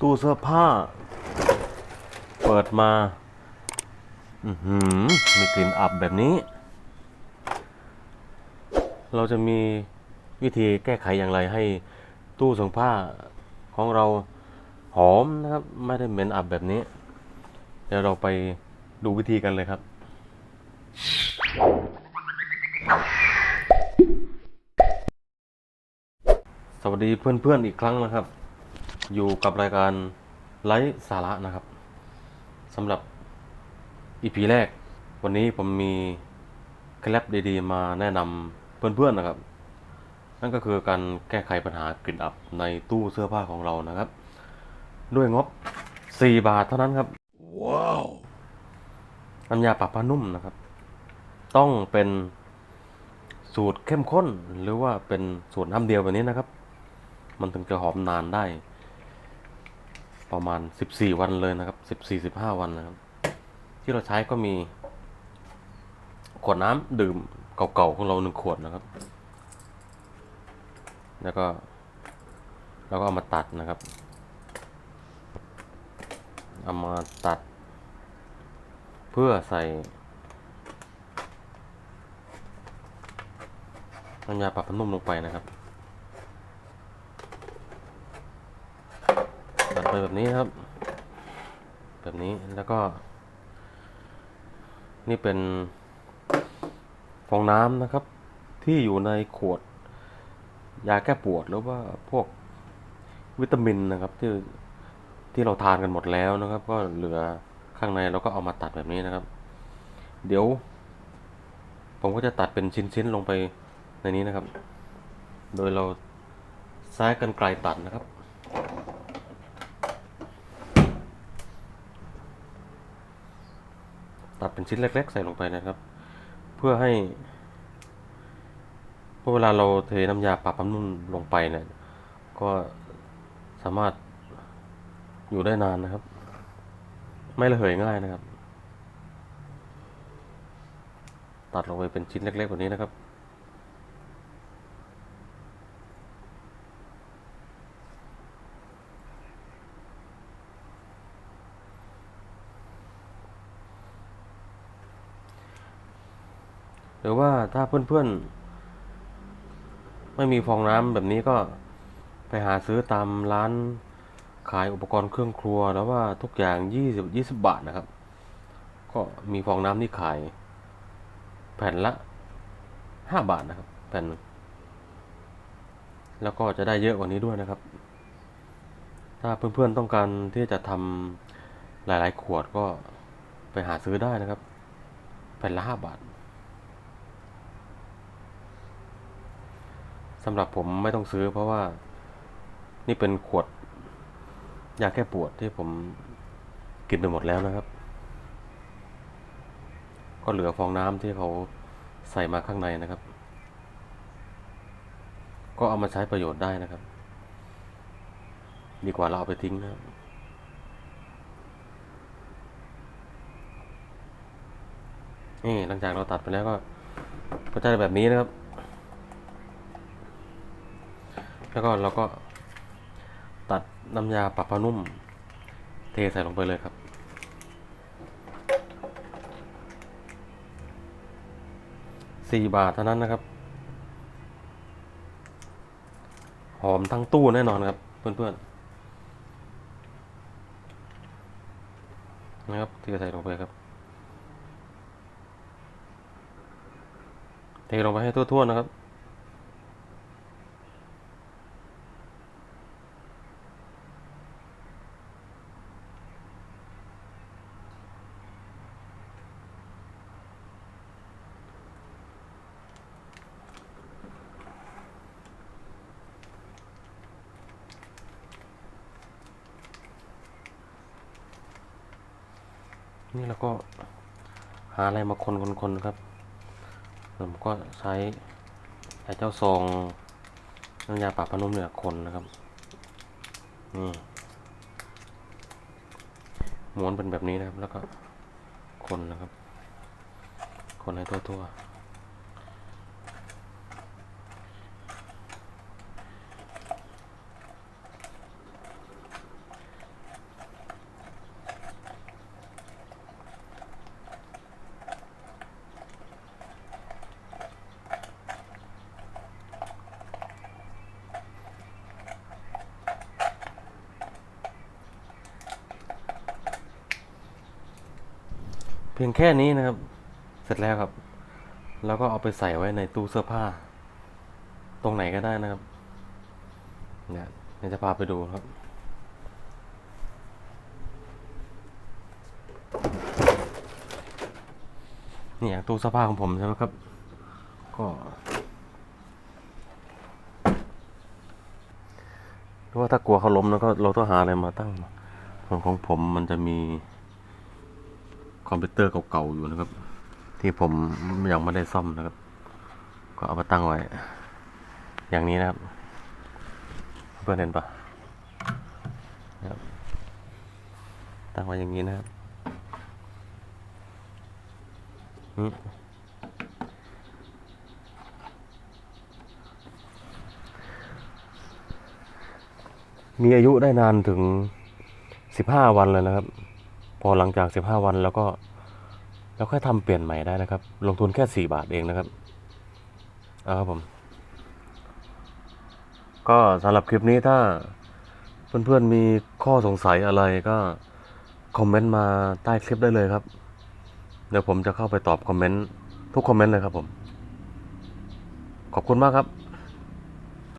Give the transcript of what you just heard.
ตู้เสื้อผ้า เปิดมา อือหือ มีกลิ่นอับแบบนี้ เราจะมีวิธีแก้ไขอย่างไรให้ตู้เสื้อผ้าของเราหอมนะครับ ไม่ได้เหม็นอับแบบนี้ เดี๋ยวเราไปดูวิธีกันเลยครับสวัสดีเพื่อนๆอีกครั้งนะครับ อยู่กับรายการไลฟ์สาระนะครับสำหรับอีพีแรก วันนี้ผมมีเคล็ดลับดีๆ มาแนะนำเพื่อนๆนะครับ นั่นก็คือการแก้ไขปัญหากลิ่นอับในตู้เสื้อผ้าของเรานะครับ ด้วยงบ 4 บาทเท่านั้นครับ ว้าวน้ำยาปรับผ้านุ่มนะครับ ต้องเป็นสูตรเข้มข้นหรือว่าเป็นสูตรน้ำเดียวแบบนี้นะครับ มันถึงจะหอมนานได้ ประมาณ 14 วันเลยนะครับ 14-15 วันนะครับ ที่เราใช้ก็มี ขวดน้ำดื่มเก่าๆของเราหนึ่งขวดนะครับ แล้วก็แล้วก็เอามาตัดนะครับ เอามาตัด เพื่อใส่น้ำยาปรับผ้านุ่มลงไปนะครับ ตัดไปแบบนี้นะครับ แบบนี้แล้วก็ นี่เป็นฟองน้ำนะครับ ที่อยู่ในขวด ยาแก้ปวดหรือว่าพวกวิตามินนะครับ ที่ที่เราทานกันหมดแล้วนะครับ ก็เหลือข้างในเราก็เอามาตัดแบบนี้นะครับ เดี๋ยว ผมก็จะตัดเป็นชิ้นๆลงไปในนี้นะครับ โดยเราใช้กันไกลตัดนะครับ ตัดเป็นชิ้นเล็ก ๆ ใส่ลงไปนะครับ เพื่อให้เพื่อเวลาเราเทน้ำยาปรับผ้านุ่นลงไปเนี่ย ก็สามารถอยู่ได้นานนะครับ ไม่ระเหยง่ายนะครับ ตัดลงไปเป็นชิ้นเล็กๆแบบนี้นะครับ รือว่าถ้าเพื่อนๆ ไม่มีฟองน้ำแบบนี้ก็ไปหาซื้อตามร้านขายอุปกรณ์เครื่องครัว แล้วว่าทุกอย่างยี่สิบยี่สิบบาทนะครับ ก็มีฟองน้ำที่ขาย แผ่นละห้าบาทนะครับ แผ่นหนึ่งแล้วก็จะได้เยอะกว่านี้ด้วยนะครับ ถ้าเพื่อนๆต้องการที่จะทำหลายๆ ขวดก็ไปหาซื้อได้นะครับ แผ่นละห้าบาท สำหรับผมไม่ต้องซื้อ เพราะว่านี่เป็นขวดยาแก้ปวดที่ผมกินไปหมดแล้วนะครับ ก็เหลือฟองน้ำที่เขาใส่มาข้างในนะครับ ก็เอามาใช้ประโยชน์ได้นะครับ ดีกว่าเราเอาไปทิ้งนะครับนี่หลังจากเราตัดไปแล้วก็ก็จะแบบนี้นะครับ แล้วก็เราก็ตัดน้ำยาปรับผ้านุ่ม เทใส่ลงไปเลยครับ สี่บาทเท่านั้นนะครับ หอมทั้งตู้แน่นอนครับ เพื่อนๆ นะครับเทใส่ลงไปครับ เทลงไปให้ทั่วๆนะครับ นี่เราก็หาอะไรมาคนคนคนครับผมก็ใช้ไอ้เจ้าซองน้ำยาปรับพนุ่มเนี่ยคนนะครับนี่ม้วนเป็นแบบนี้นะครับ แล้วก็คนนะครับ คนให้ทั่วๆ เพียงแค่นี้นะครับ เสร็จแล้วครับ แล้วก็เอาไปใส่ไว้ในตู้เสื้อผ้า ตรงไหนก็ได้นะครับ เนี่ยเดี๋ยวจะพาไปดูครับนี่อย่างตู้เสื้อผ้าของผมใช่ไหมครับ ก็หรือว่าถ้ากลัวเขาล้มแล้วก็เราต้องหาอะไรมาตั้งส่วนของผมมันจะมี คอมพิวเตอร์เก่าๆอยู่นะครับ ที่ผมยังไม่ได้ซ่อมนะครับ ก็เอามาตั้งไว้ อย่างนี้นะครับ เพื่อนเห็นปะตั้งไว้อย่างนี้นะครับมีอายุได้นานถึงสิบห้าวันเลยนะครับ อหลังจากสิบห้าวันแล้วก็แล้วค่อยทำเปลี่ยนใหม่ได้นะครับ ลงทุนแค่สี่บาทเองนะครับเอาครับผม ก็สำหรับคลิปนี้ถ้าเพื่อนๆมีข้อสงสัยอะไรก็คอมเมนต์มาใต้คลิปได้เลยครับ เดี๋ยวผมจะเข้าไปตอบคอมเมนต์ทุกคอมเมนต์เลยครับผม ขอบคุณมากครับ